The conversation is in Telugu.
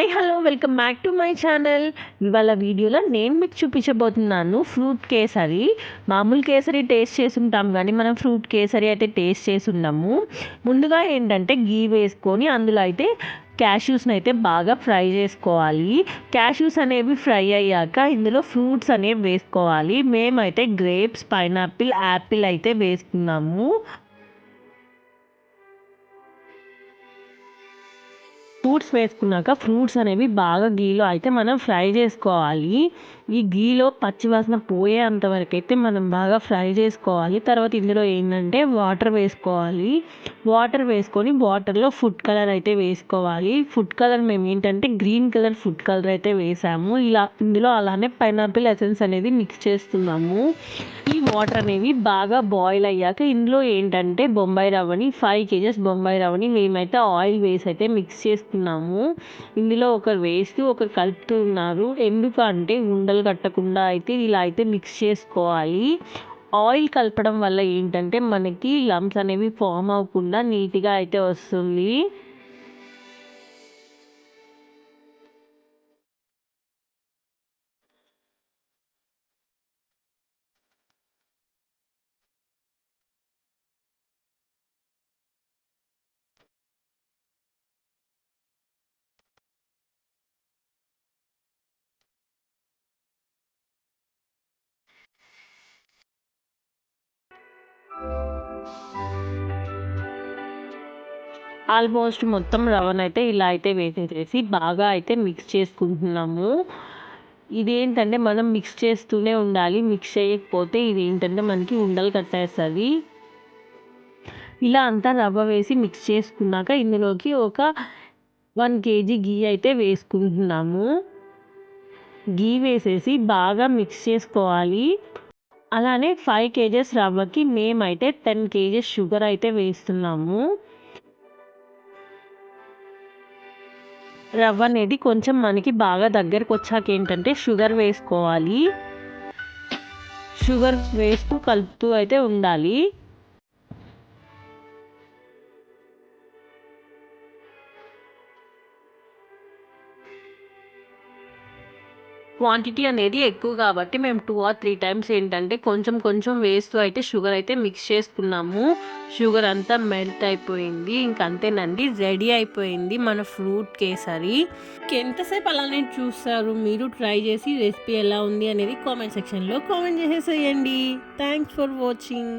Hi hello welcome back to my channel ఇవాళ వీడియోలో నేను మీకు చూపించబోతున్నాను ఫ్రూట్ కేసరి. మామూలు కేసరి టేస్ట్ చేసి కానీ మనం ఫ్రూట్ కేసరి అయితే టేస్ట్ చేసున్నాము ముందుగా ఏంటంటే గీ వేసుకొని అందులో అయితే క్యాష్యూస్ని అయితే బాగా ఫ్రై చేసుకోవాలి. క్యాష్యూస్ అనేవి ఫ్రై అయ్యాక ఇందులో ఫ్రూట్స్ అనేవి వేసుకోవాలి. మేమైతే గ్రేప్స్ పైనాపిల్ యాపిల్ అయితే వేసుకున్నాము. ఫ్రూట్స్ వేసుకున్నాక ఫ్రూట్స్ అనేవి బాగా గీలో అయితే మనం ఫ్రై చేసుకోవాలి. ఈ గీలో పచ్చివాసన పోయేంత వరకు అయితే మనం బాగా ఫ్రై చేసుకోవాలి. తర్వాత ఇందులో ఏంటంటే వాటర్ వేసుకోవాలి. వాటర్ వేసుకొని వాటర్లో ఫుడ్ కలర్ అయితే వేసుకోవాలి. ఫుడ్ కలర్ మేము ఏంటంటే గ్రీన్ కలర్ ఫుడ్ కలర్ అయితే వేసాము. ఇలా ఇందులో అలానే పైనాపిల్ ఎసెన్స్ అనేది మిక్స్ చేస్తున్నాము. ఈ వాటర్ అనేవి బాగా బాయిల్ అయ్యాక ఇందులో ఏంటంటే బొంబాయి రవ్వని ఫైవ్ కేజెస్ బొంబాయి రవ్వని మేమైతే ఆయిల్ వేసి అయితే మిక్స్ చేసుకున్నాము ఇందులో ఒకరు వేస్తూ ఒకరు కలుపుతున్నారు. ఎందుకంటే ఉండలు కట్టకుండా అయితే ఇలా అయితే మిక్స్ చేసుకోవాలి. ఆయిల్ కలపడం వల్ల ఏంటంటే మనకి లమ్స్ అనేవి ఫామ్ అవ్వకుండా నీట్గా అయితే వస్తుంది. ఆల్మోస్ట్ మొత్తం రవ్వనైతే ఇలా అయితే వేసేసేసి బాగా అయితే మిక్స్ చేసుకుంటున్నాము. ఇదేంటంటే మనం మిక్స్ చేస్తూనే ఉండాలి. మిక్స్ చేయకపోతే ఇది ఏంటంటే మనకి ఉండలు కట్టేస్తుంది. ఇలా అంతా రవ్వ వేసి మిక్స్ చేసుకున్నాక ఇందులోకి ఒక వన్ కేజీ గీ అయితే వేసుకుంటున్నాము. గీ వేసేసి బాగా మిక్స్ చేసుకోవాలి. అలానే ఫైవ్ కేజెస్ రవ్వకి మేమైతే టెన్ కేజెస్ షుగర్ అయితే వేస్తున్నాము. రవ్వ అనేది కొంచెం మనకి బాగా దగ్గరకు వచ్చాక ఏంటంటే షుగర్ వేసుకోవాలి. షుగర్ వేస్తూ కలుపుతూ అయితే ఉండాలి. క్వాంటిటీ అనేది ఎక్కువ కాబట్టి మేము టూ ఆర్ త్రీ టైమ్స్ ఏంటంటే కొంచెం కొంచెం వేస్తూ అయితే షుగర్ అయితే మిక్స్ చేసుకున్నాము. షుగర్ అంతా మెల్ట్ అయిపోయింది. ఇంకంతేనండి రెడీ అయిపోయింది మన ఫ్రూట్ కేసరి. ఎంతసేపు అలానే చూస్తారు? మీరు ట్రై చేసి రెసిపీ ఎలా ఉంది అనేది కామెంట్ సెక్షన్లో కామెంట్ చేసేసేయండి. Thanks for watching